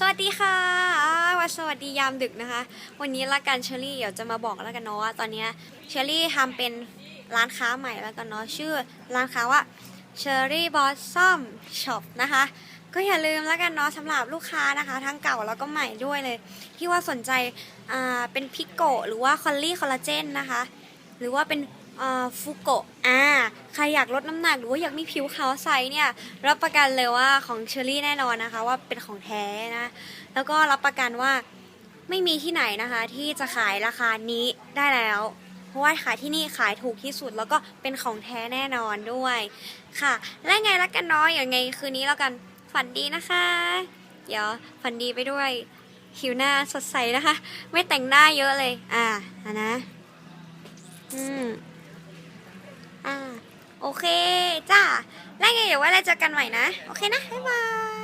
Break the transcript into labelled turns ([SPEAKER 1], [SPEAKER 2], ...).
[SPEAKER 1] สวัสดีค่ะวันสวัสดียามดึกนะคะ วันนี้ละกันเชอรี่เดี๋ยวจะมาบอกแล้วกันเนาะว่าตอนนี้เชอรี่ทำเป็นร้านค้าใหม่แล้วกันเนาะชื่อร้านค้าว่า Cherry Blossom Shop นะคะ ก็อย่าลืมแล้วกันเนาะสำหรับลูกค้านะคะ ทั้งเก่าแล้วก็ใหม่ด้วยเลย ที่ว่าสนใจอ่าเป็นพิกโกหรือว่าคอลลี่คอลลาเจนนะคะ หรือว่าเป็น ฟูโกะอ่าใครอยากลดน้ำหนักหรือว่าอยากมีผิวขาวใสเนี่ยรับประกันเลยว่าของเชอรี่แน่นอนนะคะ ว่าเป็นของแท้นะแล้วก็รับประกันว่าไม่มีที่ไหนนะคะ ที่จะขายราคานี้ได้แล้ว เพราะว่าขายที่นี่ขายถูกที่สุดแล้วก็เป็นของแท้แน่นอนด้วยค่ะ และไงละกันเนาะอย่างไงคืนนี้แล้วกันฝันดีนะคะ เดี๋ยวฝันดีไปด้วยผิวหน้าสดใสนะคะ ไม่แต่งหน้าเยอะเลย อ่าอะนะ โอเคจ้าแล้วไงเดี๋ยวไว้เราเจอกันใหม่นะ โอเคนะ บ๊ายบาย